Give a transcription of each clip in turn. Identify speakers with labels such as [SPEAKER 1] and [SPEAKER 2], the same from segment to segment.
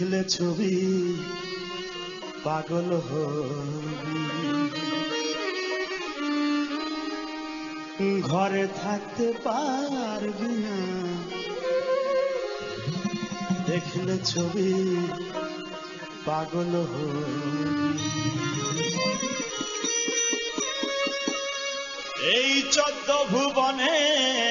[SPEAKER 1] দেখলে ছবি, পাগল হবি। ঘরে থাকতে পারবি না। দেখলে ছবি, পাগল হবি। এই চোদ্দ ভুবনে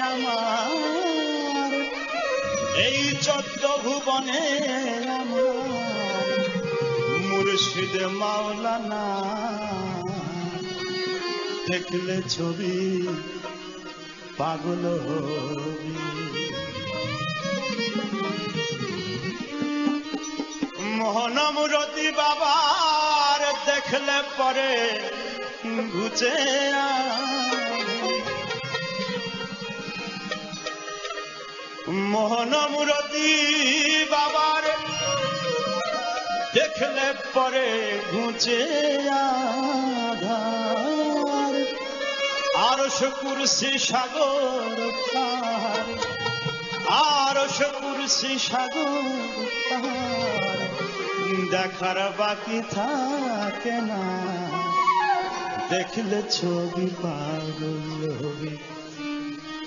[SPEAKER 1] আমার এই চোদ্দ ভুবনে মুর্শিদ মাওলানা। দেখলে ছবি পাগল হবি। মোহনমুরতি বাবার দেখলে পরে ঘুচে মোহনমুরতি বাবার। দেখলে পরে ঘুচে আরশ কুরসি সাগর আরশ কুরসি সাগর দেখার বাকি থাকে না। দেখলে ছবি পাগল হবি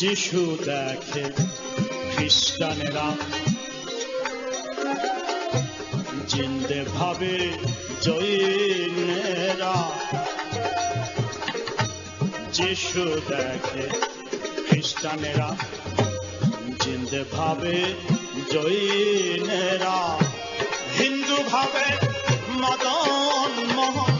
[SPEAKER 1] যিশু দেখে খ্রিস্টানেরা। জিন্দে ভাবে জৈনেরা। যিশু দেখে খ্রিস্টানেরা। জিন্দে ভাবে জৈনেরা। হিন্দু ভাবে মদন মোহন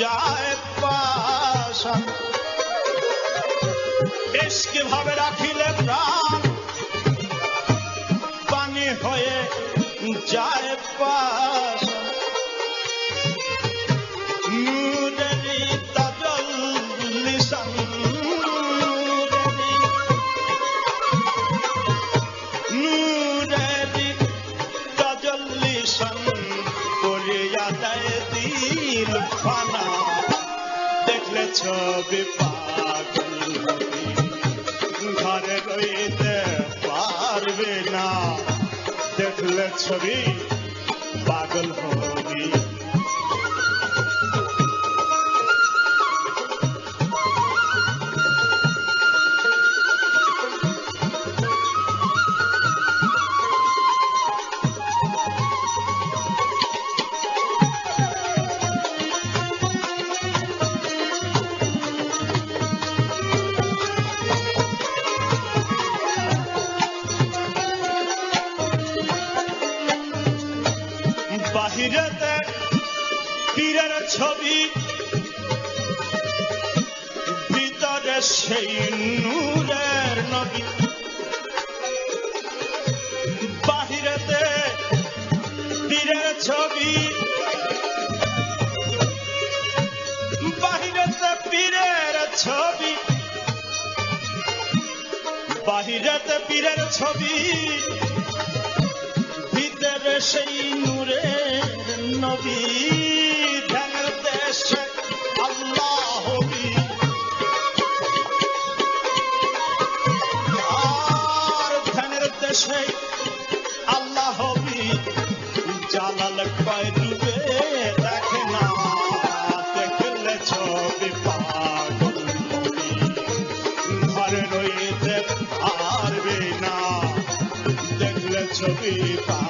[SPEAKER 1] যায় পাশান। দেশকে ভাবে রাখিলে প্রাণ। পানি হয়ে যায় পাশান দেখলে ছবি পাগল হবি ঘরে রইতে পারবে না দেখলে ছবি বাহিরেতে পীরের ছবি। ভিতরে সেই নূরের নবী বাহিরেতে পীরের ছবি। বাহিরেতে পীরের ছবি। বাহিরেতে পীরের ছবি। ভিতরে সেই নূরের নবী, ধ্যানের দেশে আল্লাহ হবি আর ধ্যানের দেশে আল্লাহ হবি জালাল কয় ডুবে দেখে না, দেখলে ছবি পাগল ঘরে রইতে পারবে না, দেখলে ছবি পাগল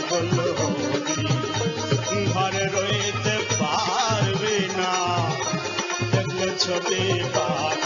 [SPEAKER 1] পাগল ঘরে রইতে পারবি না। দেখলে ছবি পাগল